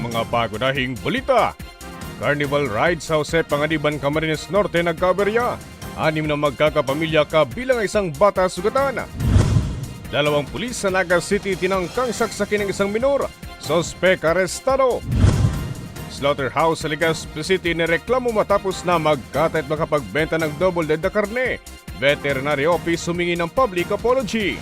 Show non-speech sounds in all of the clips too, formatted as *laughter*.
sa mga pagunahing balita. Carnival Ride sa Jose Panganiban, Camarines Norte nagkaberya. Anim na magkakapamilya kabilang isang bata sugatan. Dalawang pulis sa Naga City tinangkang saksakin ng isang minor. Sospek arestado. Slaughterhouse sa Legazpi City nireklamo matapos na magkatay at makapagbenta ng double dead na karne. Veterinary Office humingi ng public apology.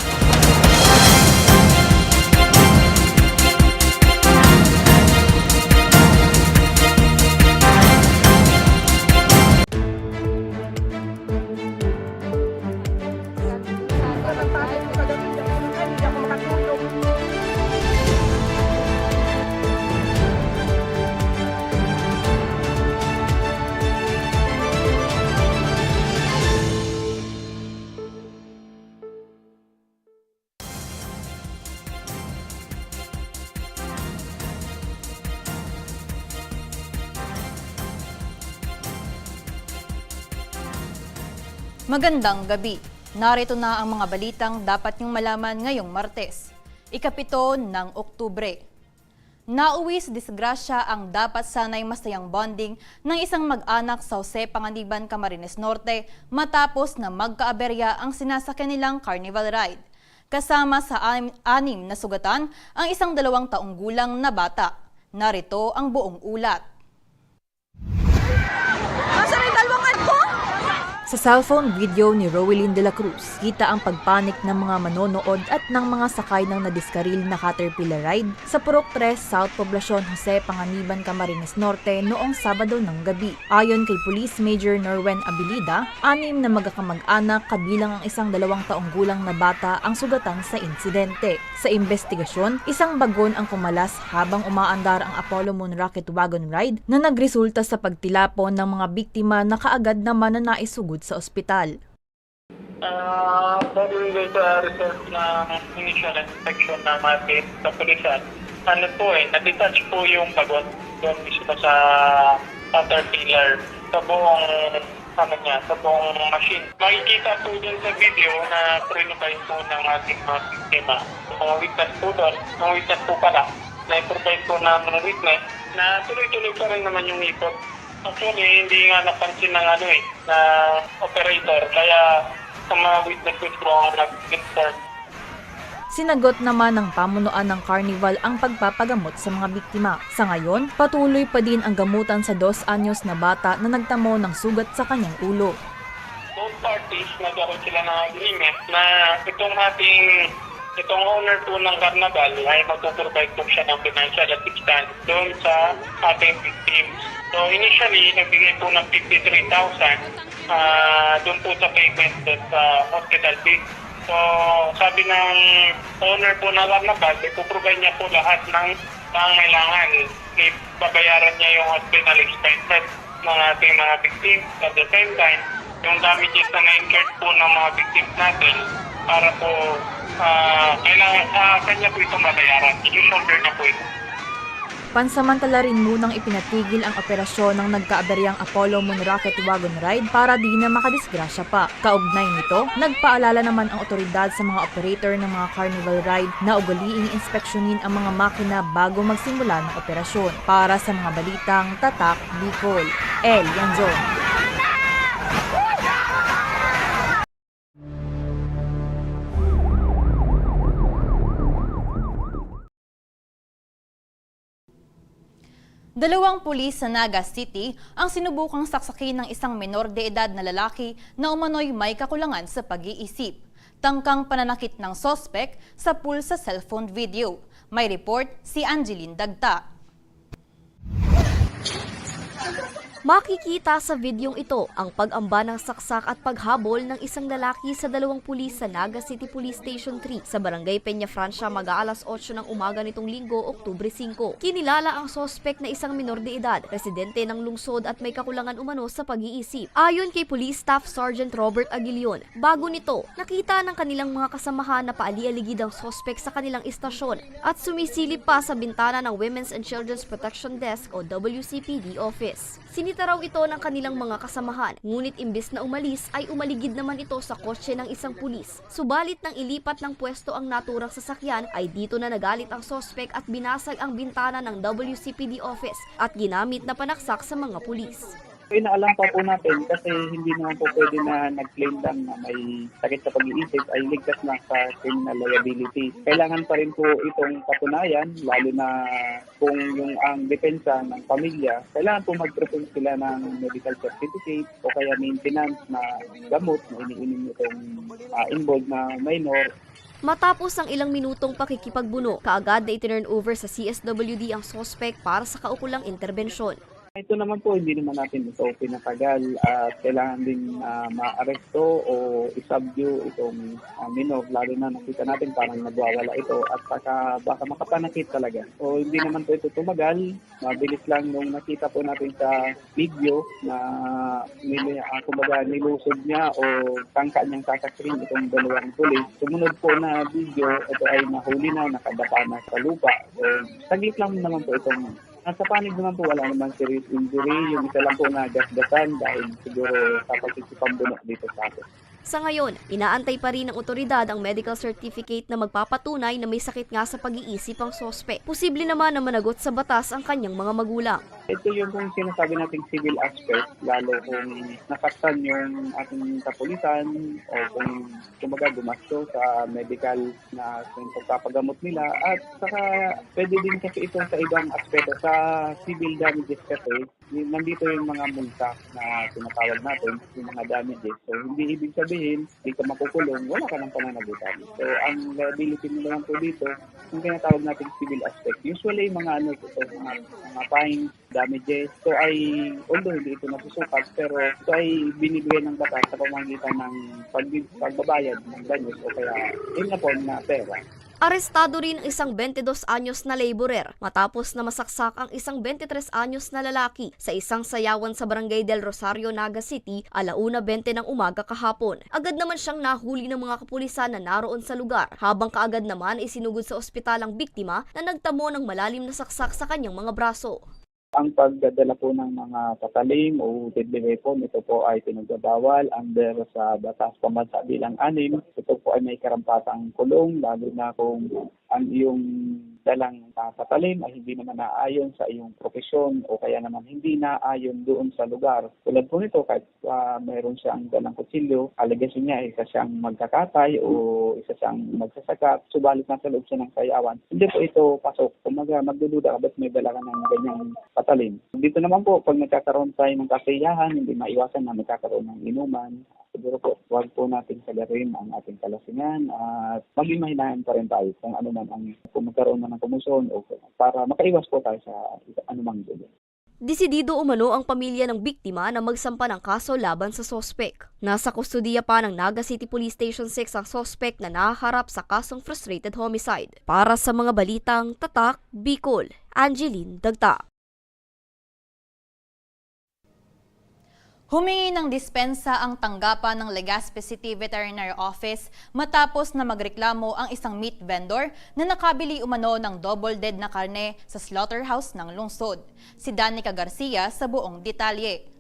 Magandang gabi. Narito na ang mga balitang dapat niyong malaman ngayong Martes, ikapito ng Oktubre. Nauwi sa disgrasya ang dapat sanay masayang bonding ng isang mag-anak sa Jose Panganiban, Camarines Norte matapos na magkaaberya ang sinasakyan nilang carnival ride. Kasama sa anim, na sugatan ang isang dalawang taong gulang na bata. Narito ang buong ulat. Sa cellphone video ni Rowelyn de la Cruz, kita ang pagpanik ng mga manonood at ng mga sakay ng nadiskaril na Caterpillar ride sa Purok 3 South Poblacion Jose Panganiban, Camarines Norte noong Sabado ng gabi. Ayon kay Police Major Norwen Abilida, anim na magkakamag-anak kabilang ang isang dalawang taong gulang na bata ang sugatan sa insidente. Sa investigasyon, isang bagon ang kumalas habang umaandar ang Apollo Moon Rocket Wagon Ride na nagresulta sa pagtilapon ng mga biktima na kaagad na naisugod sa ospital. Following dito sa result ng initial inspection ng ating kapulisan, ano po eh, na-detach po yung bagot doon mismo sa caterpillar sa buong ano niya, sa buong machine. Makikita po dun sa video na prinubay po ng ating mga sistema. Mga witness po doon, mga witness po pala, na i-provide po ng witness na tuloy-tuloy pa rin naman yung ikot. Actually, hindi nga napansin ng ano eh, na operator. Kaya sa mga witnesses po ang nag-insert. Sinagot naman ng pamunuan ng Carnival ang pagpapagamot sa mga biktima. Sa ngayon, patuloy pa din ang gamutan sa dos anyos na bata na nagtamo ng sugat sa kanyang ulo. Both parties nagkaroon sila ng agreement na itong ating itong owner po ng carnival ay magpuprovide po siya ng financial assistance doon sa ating victims. So initially, nagbigay po ng 53,000 ah doon po sa payment doon sa hospital bill. So sabi ng owner po ng carnival, ipuprovide niya po lahat ng pangailangan. Ipabayaran niya yung hospital expenses ng ating mga victims. At the same time, yung damages na na-incurred po ng mga victims natin para po ah kailangan sa kanya po itong mabayaran. I-shoulder na po ito. Pansamantala rin munang ipinatigil ang operasyon ng nagkaaberyang Apollo Moon Rocket Wagon Ride para di na makadisgrasya pa. Kaugnay nito, nagpaalala naman ang otoridad sa mga operator ng mga carnival ride na ugaliing inspeksyonin ang mga makina bago magsimula ng operasyon. Para sa mga balitang Tatak Bicol, El Yanzon. Dalawang pulis sa Naga City ang sinubukang saksakin ng isang menor de edad na lalaki na umano'y may kakulangan sa pag-iisip. Tangkang pananakit ng sospek sa pool sa cellphone video. May report si Angeline Dagta. Makikita sa videong ito ang pag-amba ng saksak at paghabol ng isang lalaki sa dalawang pulis sa Naga City Police Station 3 sa Barangay Peña Francia mag-aalas 8 ng umaga nitong linggo, Oktubre 5. Kinilala ang sospek na isang minor de edad, residente ng lungsod at may kakulangan umano sa pag-iisip. Ayon kay Police Staff Sergeant Robert Aguilion, bago nito, nakita ng kanilang mga kasamahan na paali-aligid ang sospek sa kanilang istasyon at sumisilip pa sa bintana ng Women's and Children's Protection Desk o WCPD office. Sinita raw ito ng kanilang mga kasamahan, ngunit imbes na umalis ay umaligid naman ito sa kotse ng isang pulis. Subalit nang ilipat ng pwesto ang naturang sasakyan ay dito na nagalit ang sospek at binasag ang bintana ng WCPD office at ginamit na panaksak sa mga pulis. Inaalam pa po natin kasi hindi naman po pwede na nag-claim lang na may sakit sa pag-iisip ay ligtas na sa criminal liability. Kailangan pa rin po itong patunayan, lalo na kung yung ang depensa ng pamilya, kailangan po mag-propose sila ng medical certificate o kaya maintenance na gamot na iniinom itong ah, involved na minor Matapos ang ilang minutong pakikipagbuno, kaagad na itinurn over sa CSWD ang sospek para sa kaukulang interbensyon. Ito naman po, hindi naman natin ito pinatagal at kailangan din uh, ma-aresto o isubdue itong uh, minor, lalo na nakita natin parang nagwawala ito at baka, baka makapanakit talaga. So hindi naman po ito tumagal, mabilis lang nung nakita po natin sa video na nili, uh, kumbaga nilusod niya o tangka niyang kakasring itong dalawang pulis. Sumunod po na video, ito ay nahuli na, nakadapa na sa lupa. So, saglit lang naman po itong Nasa panig naman po wala naman serious injury. Yung isa lang po na gasgatan dahil siguro sa pagkikipambunok dito sa atin. Sa ngayon, inaantay pa rin ng otoridad ang medical certificate na magpapatunay na may sakit nga sa pag-iisip ang sospek. Posible naman na managot sa batas ang kanyang mga magulang. Ito yung kung sinasabi nating civil aspect, lalo kung nakastan yung ating kapulisan o kung kumaga gumasto sa medical na yung pagpapagamot nila at saka pwede din kasi ito sa ibang aspeto sa civil damages kasi nandito yung mga multa na tinatawag natin, yung mga damages. So hindi ibig sabihin, hindi ka makukulong, wala ka ng pananagutan. So ang liability mo naman po dito, yung tinatawag natin civil aspect. Usually mga ano ito, mga, mga fines, damages. So ay, although hindi ito nasusukat, pero ito ay binibigay ng batas sa pamamagitan ng pag, pagbabayad ng danyos o kaya yun na po na pera. Arestado rin ang isang 22 anyos na laborer matapos na masaksak ang isang 23 anyos na lalaki sa isang sayawan sa barangay del Rosario, Naga City, alauna 20 ng umaga kahapon. Agad naman siyang nahuli ng mga kapulisan na naroon sa lugar, habang kaagad naman isinugod sa ospital ang biktima na nagtamo ng malalim na saksak sa kanyang mga braso. Ang pagdadala po ng mga patalim o deadly weapon, ito po ay pinagbabawal under sa Batas Pambansa bilang anim. Ito po ay may karampatang kulong, lalo na kung ang iyong dalang patalim ay hindi naman naayon sa iyong profesyon o kaya naman hindi naayon doon sa lugar. Tulad po nito, kahit uh, mayroon siyang dalang kutsilyo, allegation niya isa siyang magkakatay o isa siyang magsasakat, subalit nasa loob siya ng sayawan. Hindi po ito pasok. Kumaga, magdududa ka ba't may dala ka ng ganyang patalim. Dito naman po, pag nagkakaroon tayo ng kasiyahan, hindi maiwasan na nagkakaroon ng inuman. Siguro po, huwag po natin sagarin ang ating kalasingan at maging mahinayan pa rin tayo kung ano man ang kung man ng kumusyon o para makaiwas po tayo sa anumang gulo. Desidido umano ang pamilya ng biktima na magsampa ng kaso laban sa sospek. Nasa kustudiya pa ng Naga City Police Station 6 ang sospek na nahaharap sa kasong frustrated homicide. Para sa mga balitang Tatak, Bicol, Angeline Dagta. Humingi ng dispensa ang tanggapan ng Legazpi City Veterinary Office matapos na magreklamo ang isang meat vendor na nakabili umano ng double dead na karne sa slaughterhouse ng lungsod. Si Danica Garcia sa buong detalye.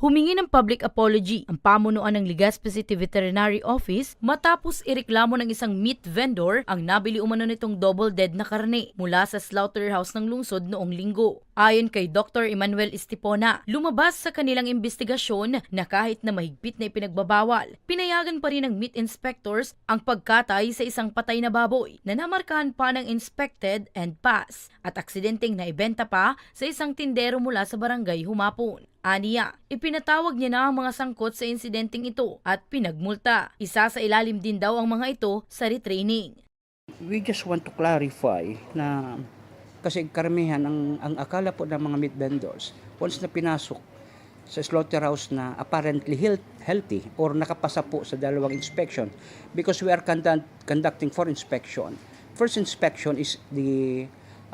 Humingi ng public apology ang pamunuan ng Legazpi City Veterinary Office matapos ireklamo ng isang meat vendor ang nabili umano nitong double dead na karne mula sa slaughterhouse ng lungsod noong linggo. Ayon kay Dr. Emmanuel Estipona, lumabas sa kanilang investigasyon na kahit na mahigpit na ipinagbabawal, pinayagan pa rin ng meat inspectors ang pagkatay sa isang patay na baboy na namarkahan pa ng inspected and pass at aksidenteng naibenta pa sa isang tindero mula sa barangay Humapon. Aniya, ipinatawag niya na ang mga sangkot sa insidenteng ito at pinagmulta. Isa sa ilalim din daw ang mga ito sa retraining. we just want to clarify na kasi karamihan ang, ang akala po ng mga meat vendors once na pinasok sa slaughterhouse na apparently health, healthy or nakapasa po sa dalawang inspection because we are conduct, conducting four inspection. First inspection is the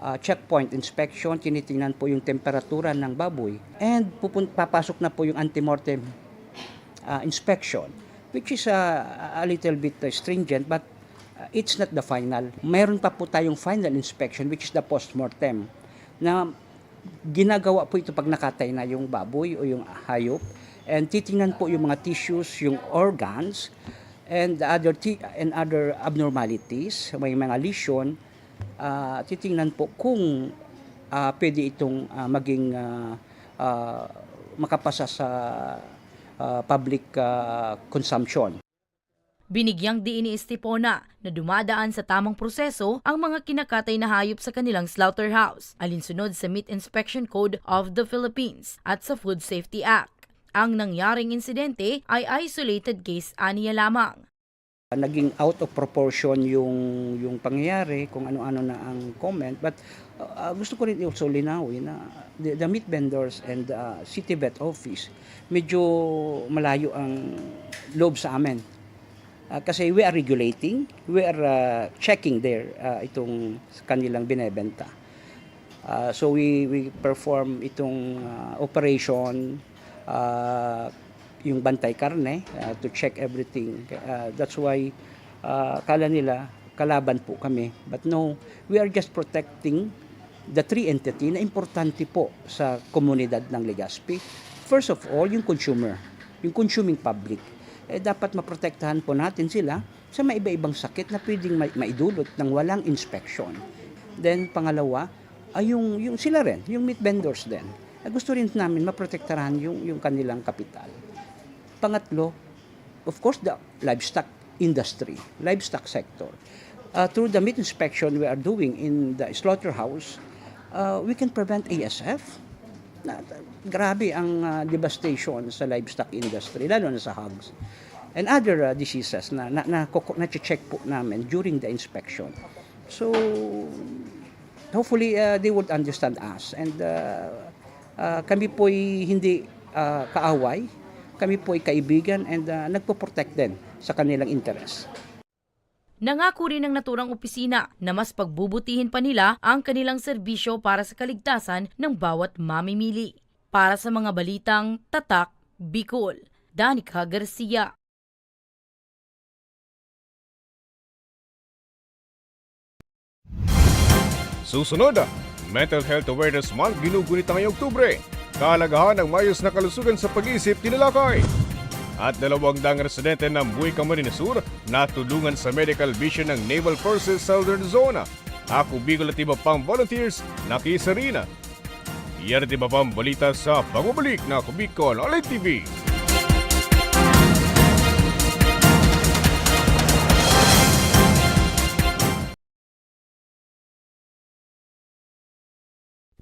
uh, checkpoint inspection, tinitingnan po yung temperatura ng baboy and pupun- papasok na po yung antemortem uh, inspection which is uh, a little bit uh, stringent but uh, it's not the final. Meron pa po tayong final inspection which is the postmortem na ginagawa po ito pag nakatay na yung baboy o yung hayop. And titingnan po yung mga tissues, yung organs, and the other and other abnormalities, may mga lesion, ah, titingnan po kung ah, pwede itong ah, maging ah, ah, makapasa sa ah, public ah, consumption. Binigyang diin ni Estepona na dumadaan sa tamang proseso ang mga kinakatay na hayop sa kanilang slaughterhouse, alinsunod sa Meat Inspection Code of the Philippines at sa Food Safety Act. Ang nangyaring insidente ay isolated case aniya lamang. Naging out of proportion yung yung pangyayari kung ano-ano na ang comment. But uh, uh, gusto ko rin also linawin na the, the meat vendors and the city vet office medyo malayo ang loob sa amin. Uh, kasi we are regulating we are uh, checking their uh, itong kanilang binebenta. Uh, so we we perform itong uh, operation uh, yung bantay karne uh, to check everything. Uh, that's why uh, kala nila kalaban po kami. But no, we are just protecting the three entity na importante po sa komunidad ng Legazpi. First of all, yung consumer, yung consuming public. Eh, dapat maprotektahan po natin sila sa mga iba-ibang sakit na pwedeng ma- maidulot ng walang inspection. Then, pangalawa, ay yung, yung sila rin, yung meat vendors din. Eh, gusto rin namin maprotektahan yung, yung kanilang kapital. Pangatlo, of course, the livestock industry, livestock sector. Uh, through the meat inspection we are doing in the slaughterhouse, uh, we can prevent ASF. Na, grabe ang uh, devastation sa livestock industry, lalo na sa hogs. And other uh, diseases na, na, na, na check po namin during the inspection. So, hopefully uh, they would understand us and uh, uh, kami po'y hindi uh, kaaway, kami po'y kaibigan and uh, nagpo-protect din sa kanilang interest. Nangako rin ng naturang opisina na mas pagbubutihin pa nila ang kanilang serbisyo para sa kaligtasan ng bawat mamimili. Para sa mga balitang Tatak, Bicol, Danica Garcia. Susunod, Mental Health Awareness Month ginugunit ngayong Oktubre. Kahalagahan ng mayos na kalusugan sa pag-iisip tinalakay. At dalawang dang residente ng Buhay Camarines Sur natulungan sa medical vision ng Naval Forces Southern Zone. Ako Bicol at iba pang volunteers nakisarina. Iyan at iba pang balita sa pagbabalik na Kubicol Online TV.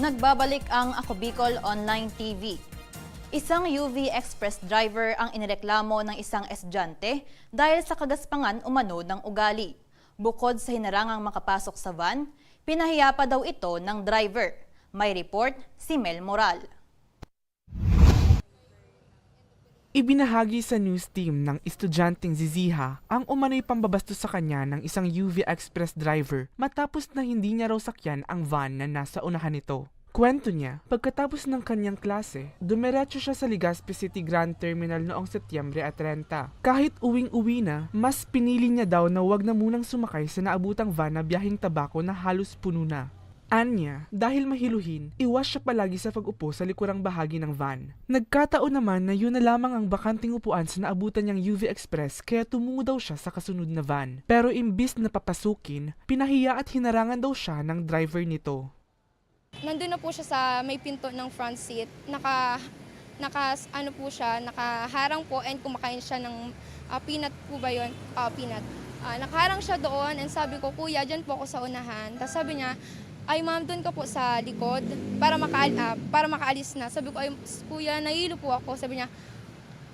Nagbabalik ang Ako Bicol Online TV. Isang UV Express driver ang inireklamo ng isang estudyante dahil sa kagaspangan umano ng ugali. Bukod sa hinarangang makapasok sa van, pinahiya pa daw ito ng driver. May report si Mel Moral. Ibinahagi sa news team ng estudyanteng Ziziha ang umano'y pambabastos sa kanya ng isang UV Express driver matapos na hindi niya raw sakyan ang van na nasa unahan nito. Kwento niya, pagkatapos ng kanyang klase, dumiretso siya sa Legazpi City Grand Terminal noong Setyembre at 30. Kahit uwing-uwi na, mas pinili niya daw na wag na munang sumakay sa naabutang van na biyaheng tabako na halos puno na. Anya, dahil mahiluhin, iwas siya palagi sa pag-upo sa likurang bahagi ng van. Nagkataon naman na yun na lamang ang bakanting upuan sa naabutan niyang UV Express kaya tumungo daw siya sa kasunod na van. Pero imbis na papasukin, pinahiya at hinarangan daw siya ng driver nito. Nandun na po siya sa may pinto ng front seat. Naka, naka ano po siya, nakaharang po and kumakain siya ng ah, peanut po ba yun? Ah, peanut. Ah, nakaharang siya doon and sabi ko, kuya, dyan po ako sa unahan. Tapos sabi niya, ay ma'am, doon ka po sa likod para, makaal, ah, para makaalis na. Sabi ko, ay kuya, nahilo po ako. Sabi niya,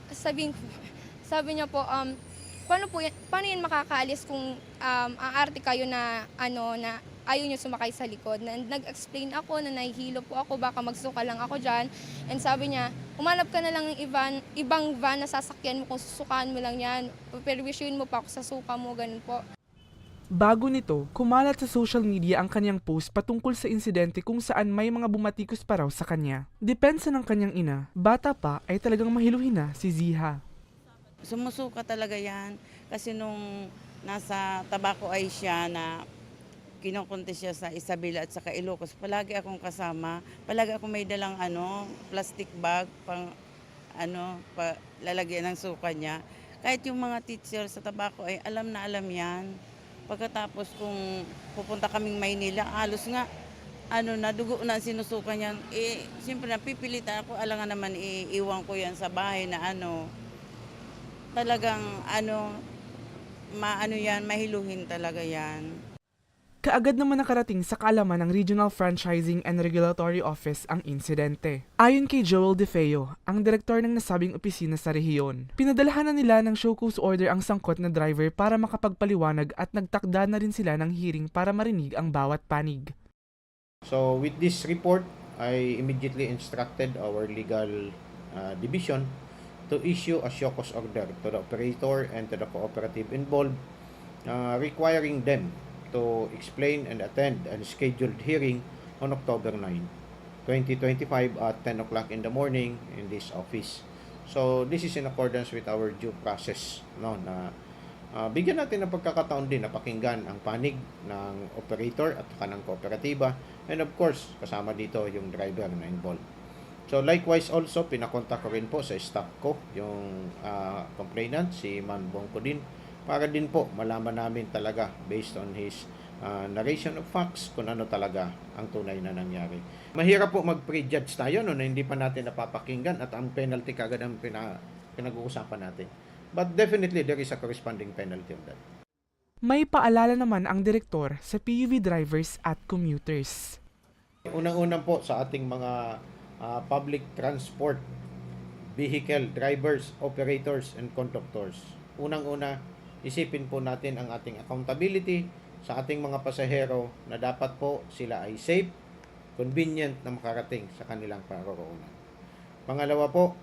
sabi, *laughs* sabi niya po, um, paano po paano yan makakaalis kung um, aarte kayo na ano na ayaw niyo sumakay sa likod. Na, nag-explain ako na nahihilo po ako, baka magsuka lang ako dyan. And sabi niya, umanap ka na lang ng ibang, ibang van na sasakyan mo kung susukaan mo lang yan. Perwisyon mo pa ako sa suka mo, ganun po. Bago nito, kumalat sa social media ang kanyang post patungkol sa insidente kung saan may mga bumatikos pa raw sa kanya. Depensa ng kanyang ina, bata pa ay talagang mahiluhin na si Ziha. Sumusuka talaga yan kasi nung nasa tabako ay siya na kinukunti siya sa Isabela at saka Ilocos. Palagi akong kasama. Palagi akong may dalang ano, plastic bag pang ano, pa, lalagyan ng suka niya. Kahit yung mga teacher sa tabako ay alam na alam yan. Pagkatapos kung pupunta kaming Maynila, halos nga ano na dugo na ang sinusuka niyan. Eh, siyempre napipilitan ako, alangan naman iiwan ko yan sa bahay na ano, talagang ano, maano yan, mahiluhin talaga yan. Kaagad naman nakarating sa kaalaman ng Regional Franchising and Regulatory Office ang insidente. Ayon kay Joel DeFeo, ang direktor ng nasabing opisina sa rehiyon, pinadalahan na nila ng show cause order ang sangkot na driver para makapagpaliwanag at nagtakda na rin sila ng hearing para marinig ang bawat panig. So with this report, I immediately instructed our legal uh, division to issue a show cause order to the operator and to the cooperative involved uh, requiring them to explain and attend a scheduled hearing on October 9, 2025 at 10 o'clock in the morning in this office. So this is in accordance with our due process no na uh, bigyan natin ng pagkakataon din na pakinggan ang panig ng operator at saka ng kooperatiba and of course kasama dito yung driver na involved. So likewise also pinakontak ko rin po sa staff ko yung uh, complainant si Man Bongko din para din po malaman namin talaga based on his uh, narration of facts kung ano talaga ang tunay na nangyari. Mahirap po mag-prejudge tayo no, na hindi pa natin napapakinggan at ang penalty kagad ang pina, pinag-uusapan natin. But definitely there is a corresponding penalty on that. May paalala naman ang direktor sa PUV drivers at commuters. Unang-unang po sa ating mga uh, public transport vehicle drivers, operators, and conductors. Unang-una, isipin po natin ang ating accountability sa ating mga pasahero na dapat po sila ay safe, convenient na makarating sa kanilang paroroonan. Pangalawa po,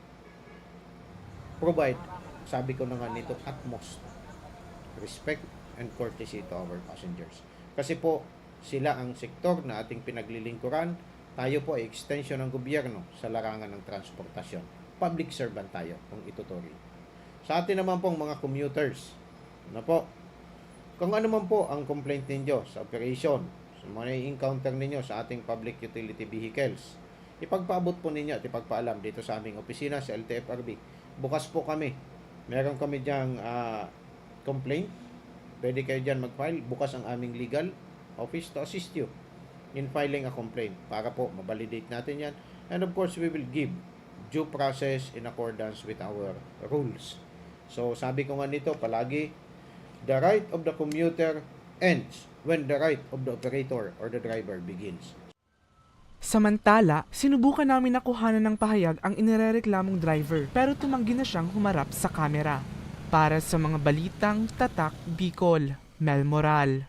provide, sabi ko na nga nito, utmost respect and courtesy to our passengers. Kasi po, sila ang sektor na ating pinaglilingkuran tayo po ay extension ng gobyerno sa larangan ng transportasyon. Public servant tayo kung ituturing. Sa atin naman pong mga commuters, ano po, kung ano man po ang complaint ninyo sa operation, sa mga encounter ninyo sa ating public utility vehicles, ipagpaabot po ninyo at ipagpaalam dito sa aming opisina sa LTFRB. Bukas po kami. Meron kami diyang ah, complaint. Pwede kayo dyan mag-file. Bukas ang aming legal office to assist you in filing a complaint para po mabalidate natin yan. And of course, we will give due process in accordance with our rules. So, sabi ko nga nito, palagi, the right of the commuter ends when the right of the operator or the driver begins. Samantala, sinubukan namin nakuhanan ng pahayag ang inirereklamong driver pero tumanggi na siyang humarap sa kamera. Para sa mga balitang Tatak Bicol, Mel Moral.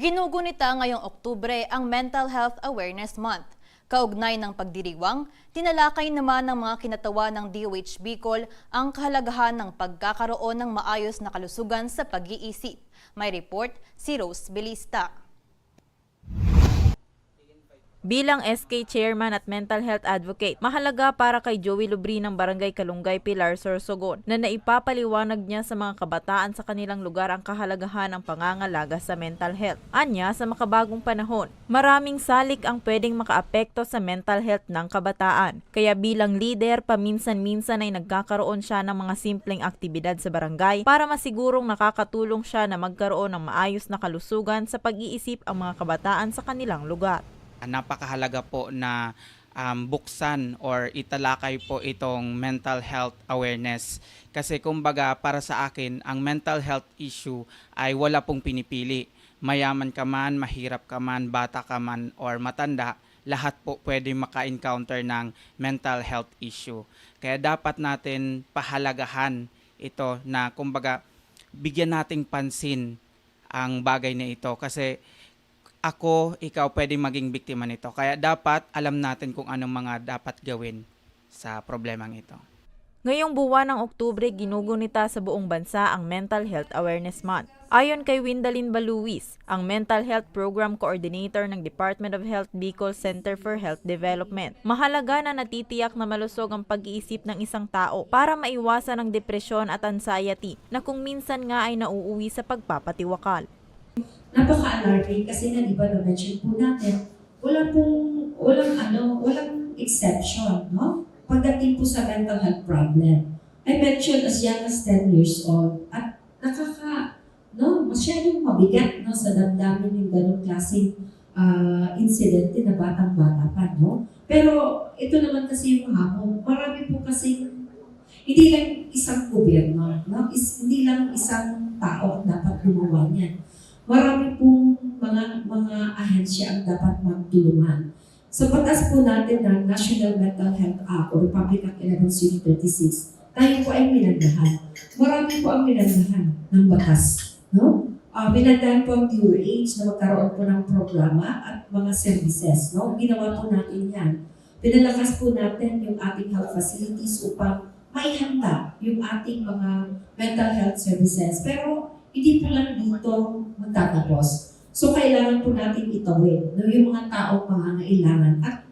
Ginugunita ngayong Oktubre ang Mental Health Awareness Month. Kaugnay ng pagdiriwang, tinalakay naman ng mga kinatawa ng DOH Bicol ang kahalagahan ng pagkakaroon ng maayos na kalusugan sa pag-iisip. May report si Rose Belista. Bilang SK Chairman at Mental Health Advocate, mahalaga para kay Joey Lubri ng Barangay Kalungay Pilar Sorsogon na naipapaliwanag niya sa mga kabataan sa kanilang lugar ang kahalagahan ng pangangalaga sa mental health. Anya, sa makabagong panahon, maraming salik ang pwedeng makaapekto sa mental health ng kabataan. Kaya bilang leader, paminsan-minsan ay nagkakaroon siya ng mga simpleng aktibidad sa barangay para masigurong nakakatulong siya na magkaroon ng maayos na kalusugan sa pag-iisip ang mga kabataan sa kanilang lugar. Napakahalaga po na um, buksan or italakay po itong mental health awareness. Kasi kumbaga para sa akin, ang mental health issue ay wala pong pinipili. Mayaman ka man, mahirap ka man, bata ka man, or matanda, lahat po pwede maka-encounter ng mental health issue. Kaya dapat natin pahalagahan ito na kumbaga bigyan nating pansin ang bagay na ito kasi ako, ikaw pwedeng maging biktima nito. Kaya dapat alam natin kung anong mga dapat gawin sa problemang ito. Ngayong buwan ng Oktubre, ginugunita sa buong bansa ang Mental Health Awareness Month. Ayon kay Windalin Baluwis, ang Mental Health Program Coordinator ng Department of Health Bicol Center for Health Development, mahalaga na natitiyak na malusog ang pag-iisip ng isang tao para maiwasan ang depresyon at anxiety na kung minsan nga ay nauuwi sa pagpapatiwakal. Napaka-alarming kasi nga, di ba, na-mention po natin, wala pong, walang ano, walang exception, no? Pagdating po sa mental health problem. I mentioned as young as 10 years old at nakaka, no, masyadong mabigat, no, sa damdamin yung ganong klaseng uh, incident na batang-bata pa, no? Pero ito naman kasi yung hamon, marami po kasi hindi lang isang gobyerno, no? Is, hindi lang isang tao dapat gumawa niyan marami pong mga mga ahensya ang dapat magtulungan. Sa batas po natin ng National Mental Health Act o Republic Act 11 36, tayo po ay minandahan. Marami po ang minandahan ng batas. No? Uh, minandahan po ang DOH na magkaroon po ng programa at mga services. No? Ginawa po natin yan. Pinalakas po natin yung ating health facilities upang maihanda yung ating mga mental health services. Pero hindi po lang dito magtatapos. So, kailangan po natin itawid no, yung mga taong pangangailangan. At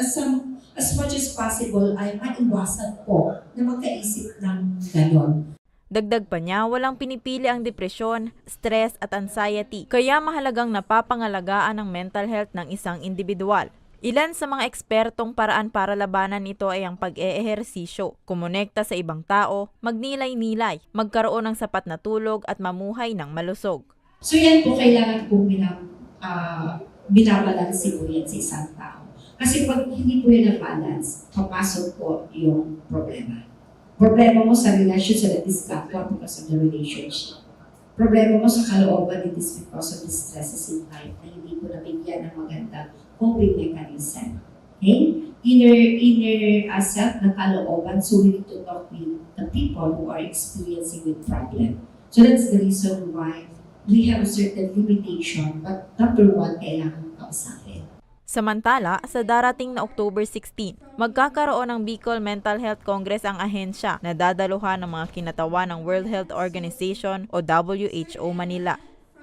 as, um, as much as possible ay maiwasan po na magkaisip ng ganon. Dagdag pa niya, walang pinipili ang depresyon, stress at anxiety, kaya mahalagang napapangalagaan ang mental health ng isang individual. Ilan sa mga ekspertong paraan para labanan ito ay ang pag-eehersisyo, kumonekta sa ibang tao, magnilay-nilay, magkaroon ng sapat na tulog at mamuhay ng malusog. So yan po kailangan po binab, uh, binabalansin po yan sa isang tao. Kasi pag hindi po yan balance, papasok po yung problema. Problema mo sa relationship that is backward because of the relationship. Problema mo sa kalooban, it is because of the stresses in life na hindi ko nabigyan ng magandang coping mechanism. Okay? Inner, inner uh, self na kalooban, so we need to talk with the people who are experiencing with problem. So that's the reason why we have a certain limitation, but number one, kailangan kausapin. Samantala, sa darating na October 16, magkakaroon ng Bicol Mental Health Congress ang ahensya na dadaluhan ng mga kinatawa ng World Health Organization o WHO Manila.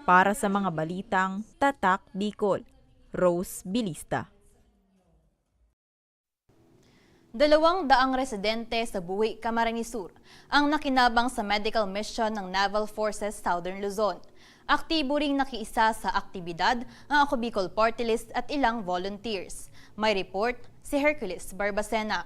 Para sa mga balitang Tatak Bicol, Rose Bilista. Dalawang daang residente sa Buwi, Camarines Sur ang nakinabang sa medical mission ng Naval Forces Southern Luzon. Aktibo ring nakiisa sa aktibidad ang Ako Bicol Party List at ilang volunteers. May report si Hercules Barbacena.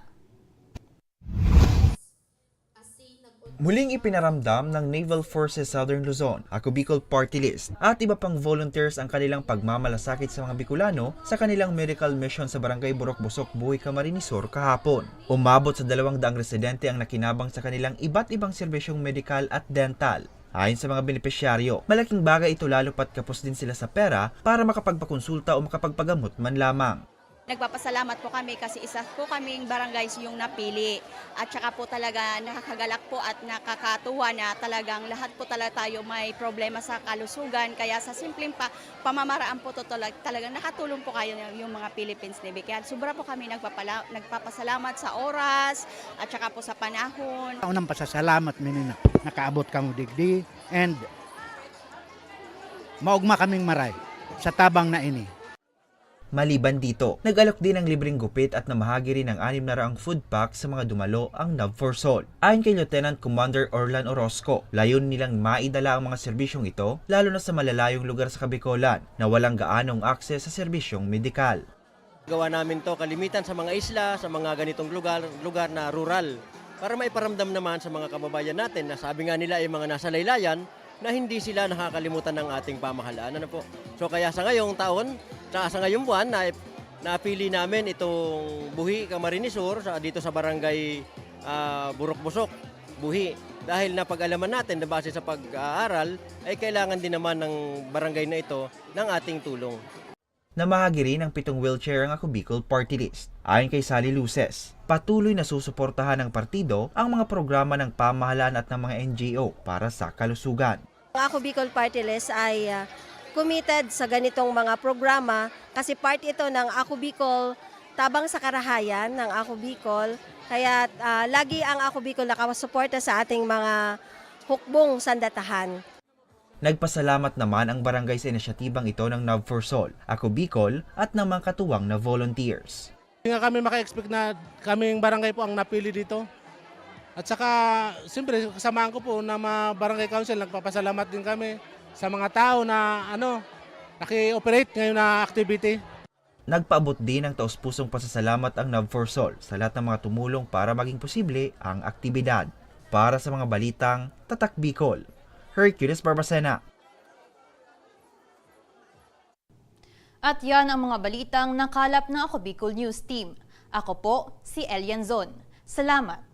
Muling ipinaramdam ng Naval Forces Southern Luzon, ako Bicol Party List, at iba pang volunteers ang kanilang pagmamalasakit sa mga Bicolano sa kanilang medical mission sa Barangay Burok Busok, Buhay Camarines Sur kahapon. Umabot sa dalawang daang residente ang nakinabang sa kanilang iba't ibang serbisyong medikal at dental. Ayon sa mga benepisyaryo, malaking bagay ito lalo pat kapos din sila sa pera para makapagpakonsulta o makapagpagamot man lamang. Nagpapasalamat po kami kasi isa po kaming barangays yung napili. At saka po talaga nakakagalak po at nakakatuwa na talagang lahat po talaga tayo may problema sa kalusugan. Kaya sa simpleng pa, pamamaraan po to talag, talagang nakatulong po kayo yung mga Philippines Navy. Kaya sobra po kami nagpapala, nagpapasalamat sa oras at saka po sa panahon. Unang pasasalamat minina nakaabot kamo digdi and maugma kaming maray sa tabang na ini. Maliban dito, nag-alok din ng libreng gupit at namahagi rin ng anim na raang food pack sa mga dumalo ang Nav for Sol. Ayon kay Lieutenant Commander Orlan Orozco, layon nilang maidala ang mga serbisyong ito lalo na sa malalayong lugar sa Kabikolan na walang gaanong akses sa serbisyong medikal. Gawa namin to kalimitan sa mga isla, sa mga ganitong lugar, lugar na rural para maiparamdam naman sa mga kababayan natin na sabi nga nila ay mga nasa laylayan na hindi sila nakakalimutan ng ating pamahalaan. Ano po? So kaya sa ngayong taon, sa, sa ngayong buwan, na, napili namin itong Buhi Camarines Sur sa, dito sa barangay ah, Burok Busok, Buhi. Dahil napag-alaman natin na base sa pag-aaral, ay kailangan din naman ng barangay na ito ng ating tulong. Namahagi rin ng pitong wheelchair ang Ako Bicol Party List. Ayon kay Sally Luces, patuloy na susuportahan ng partido ang mga programa ng pamahalaan at ng mga NGO para sa kalusugan. Ang Ako Bicol Party List ay ah, committed sa ganitong mga programa kasi part ito ng Ako Bicol tabang sa karahayan ng Ako Bicol. Kaya ah, lagi ang Ako Bicol nakasuporta sa ating mga hukbong sandatahan. Nagpasalamat naman ang barangay sa inisyatibang ito ng Nav for Sol, Ako Bicol at ng mga katuwang na volunteers. Hindi nga kami maka-expect na kaming barangay po ang napili dito. At saka, siyempre, kasamaan ko po na mga barangay council, nagpapasalamat din kami sa mga tao na ano, naki-operate ngayon na activity. Nagpaabot din ng taus-pusong pasasalamat ang Nav for Sol sa lahat ng mga tumulong para maging posible ang aktibidad. Para sa mga balitang Tatak Bicol, Hercules Barbacena. At yan ang mga balitang nakalap ng Ako Bicol News Team. Ako po si Elian Zon. Salamat!